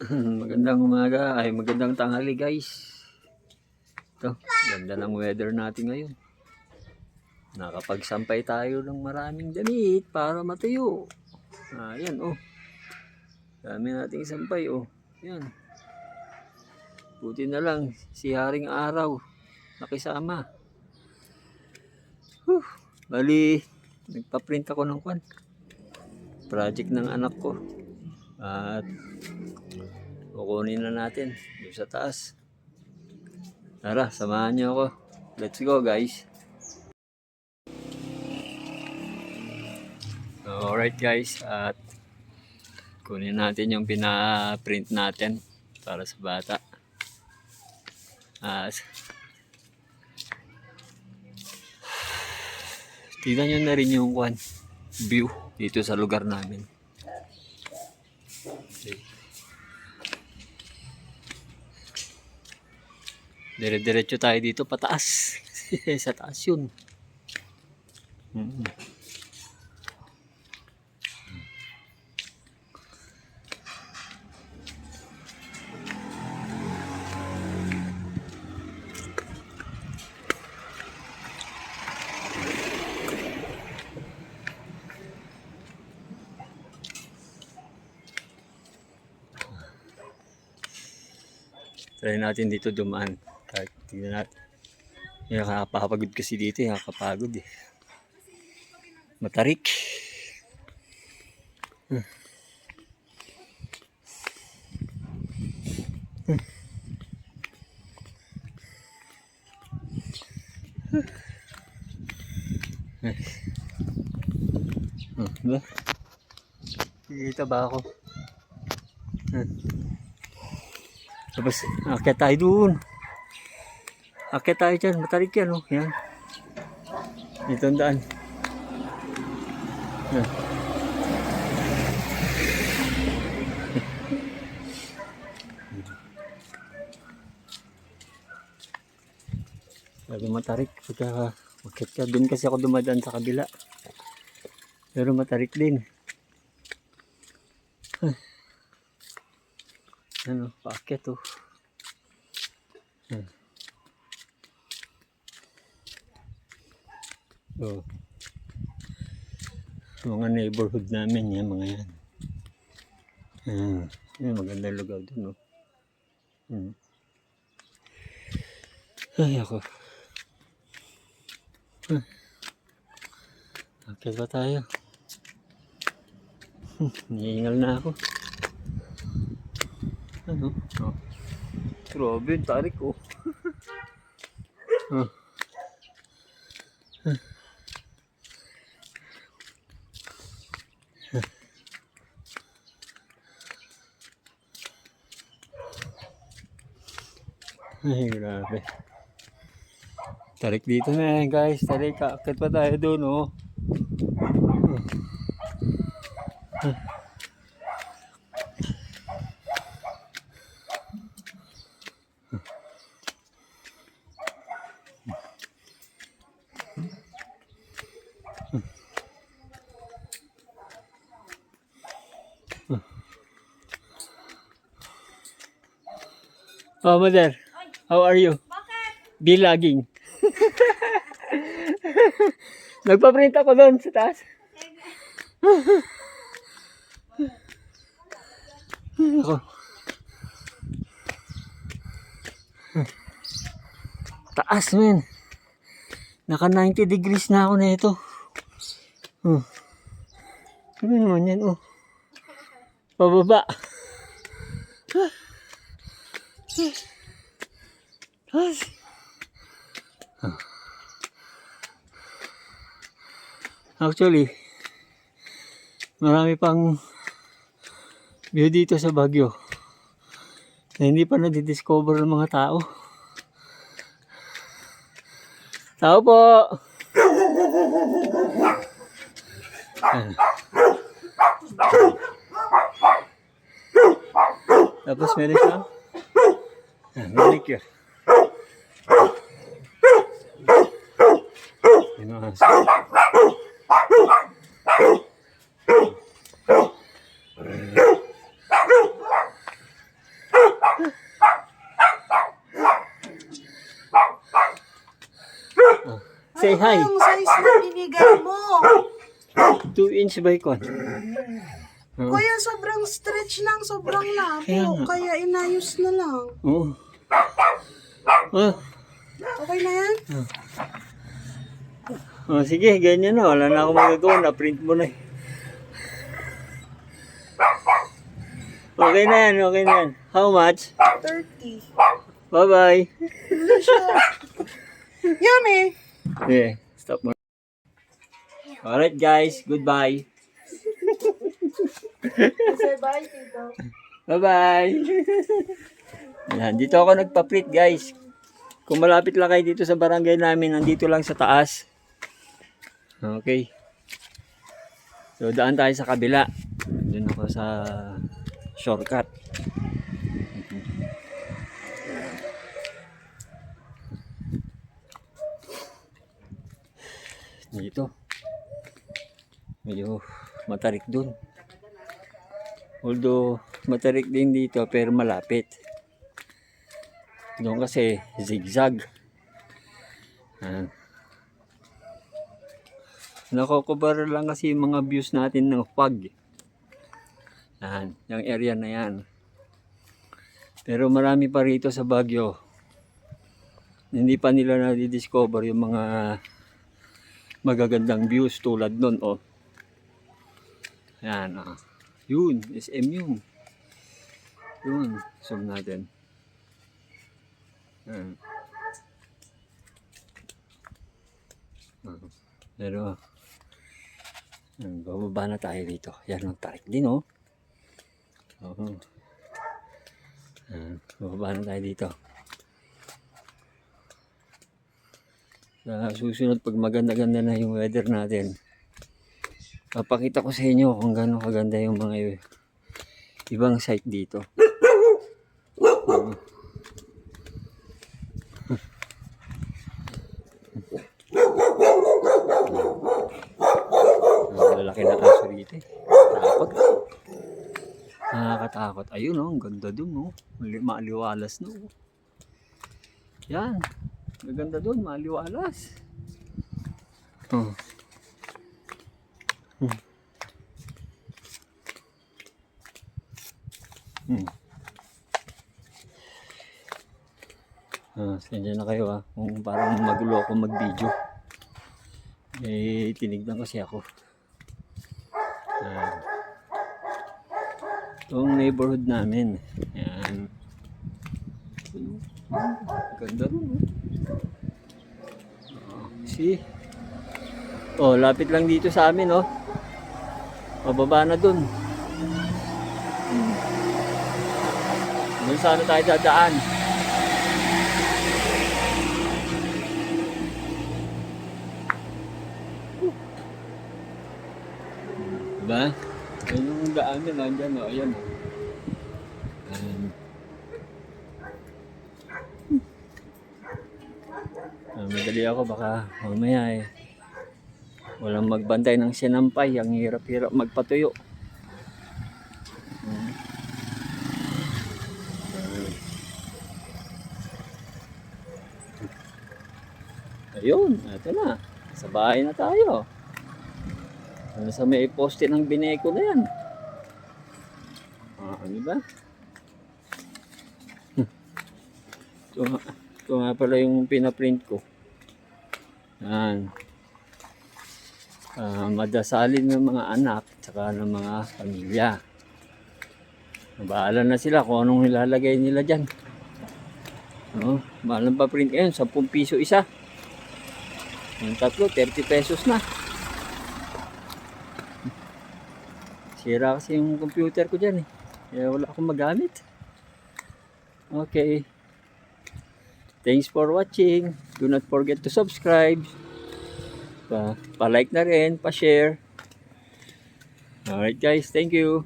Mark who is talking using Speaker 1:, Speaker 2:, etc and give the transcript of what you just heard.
Speaker 1: magandang umaga, ay magandang tanghali guys. Ito, ganda ng weather natin ngayon. Nakapagsampay tayo ng maraming damit para matuyo. Ayan oh. Dami nating sampay oh. Yan. Buti na lang si Haring Araw nakisama. Huh. Bali, nagpa-print ako ng kwan. Project ng anak ko. At kukunin na natin doon sa taas. Tara, samahan niyo ako. Let's go guys. Alright guys, at kunin natin yung pina-print natin para sa bata. As Tignan nyo na rin yung kwan, view dito sa lugar namin. Okay. Dire-diretso tayo dito pataas. sa taas yun. Mm. Try natin dito dumaan. Kahit tingnan natin. Nakakapagod kasi dito, nakakapagod eh. Matarik. Hmm. Hmm. Hmm. Hmm. Ba? Kikita ba ako? Hmm. Tapos, akit tayo doon. Akit tayo dyan. Matarik yan, oh. Yan. Dito ang daan. Yan. Sabi matarik. Pagka akit ka. Doon kasi ako dumadaan sa kabila. Pero matarik din. Ano, paakit oh. Hmm. Oh. Mga neighborhood namin yan, mga yan. Hmm. Yan, magandang lugar dun, oh. Hmm. Ay, ako. Hmm. Akit ba tayo? Hmm. Na ako. Ano? Oh. Grabe, tarik oh. oh. Ay, grabe. Tarik dito na yan, guys. Tarik, akit pa tayo doon, oh. Oh, mother. How are you?
Speaker 2: Bakit?
Speaker 1: Bilaging. Nagpa-print ako doon sa taas. Ako. Taas, men. Naka 90 degrees na ako na ito. Oh. Ano naman yan, oh. Pababa. Taas. Actually, marami pang view dito sa Baguio na hindi pa nadidiscover ng mga tao. Tao po! Tapos meron siya. Manicure. Inuhas. Say
Speaker 2: ano
Speaker 1: hi.
Speaker 2: Anong size na binigay mo?
Speaker 1: 2 inch by kwan. Oo.
Speaker 2: Kuya, sobrang stretch lang, sobrang
Speaker 1: Kaya
Speaker 2: labo.
Speaker 1: nga.
Speaker 2: Kaya inayos na lang.
Speaker 1: Oo. Ah,
Speaker 2: Okay na yan? Ah.
Speaker 1: Oh, sige, ganyan na. Wala na akong magagawa. Na-print mo na eh. Okay na yan, okay na yan. How much?
Speaker 2: 30.
Speaker 1: Bye-bye.
Speaker 2: Yummy!
Speaker 1: Okay, stop mo. Alright guys, goodbye.
Speaker 2: Say bye, tito.
Speaker 1: Bye-bye. Yan, dito ako nagpa-print guys. Kung malapit lang kayo dito sa barangay namin, nandito lang sa taas. Okay. So, daan tayo sa kabila. Doon ako sa shortcut. Dito. Medyo matarik dun. Although matarik din dito pero malapit. Doon kasi zigzag. Ayan. Nakocover lang kasi yung mga views natin ng fog. Yan, yung area na yan. Pero marami pa rito sa Baguio. Hindi pa nila na-discover yung mga magagandang views tulad nun, oh. Yan, ah. Yun, SM yun. Yun, zoom natin. Yan. Ah, Pero, bababa na tayo dito. Yan ang tarik din, oh. Oo. Yan, bababa na tayo dito. Sa susunod, pag maganda-ganda na yung weather natin, papakita ko sa inyo kung gaano kaganda yung mga ibang site dito. Oo. Ang lalaki na aso rito eh. Takot. Nakakatakot. Ayun oh, ang ganda dun oh. Mali- Maaliwalas no. Yan. Maganda dun, maaliwalas. Oh. Hmm. Hmm. Ah, sensya na kayo ah. Kung parang magulo ako mag-video. Eh, tinignan kasi ako. Ah. Itong neighborhood namin. Yan. Ganda rin, oh. See? Oh, lapit lang dito sa amin, oh. Pababa na dun. Hmm. Doon sana tayo dadaan. Diba? Daan nila, nandyan, oh. Ayan, oh. Ayan. Ah, madali ako baka mamaya eh. Walang magbantay ng sinampay. Ang hirap-hirap magpatuyo. Ayun, ito na. Sa bahay na tayo. Ano sa may poste ng bineko na yan? Ah, ano ba? Ito nga, ito nga pala yung pinaprint ko. Yan. Ah, madasalin ng mga anak tsaka ng mga pamilya. Bahala na sila kung anong ilalagay nila dyan. No, mahal ng pa-print ngayon, 10 piso isa. Yung tatlo, 30 pesos na. Sira kasi yung computer ko dyan eh. Kaya wala akong magamit. Okay. Thanks for watching. Do not forget to subscribe. Pa, pa-like na rin, pa-share. Alright guys, thank you.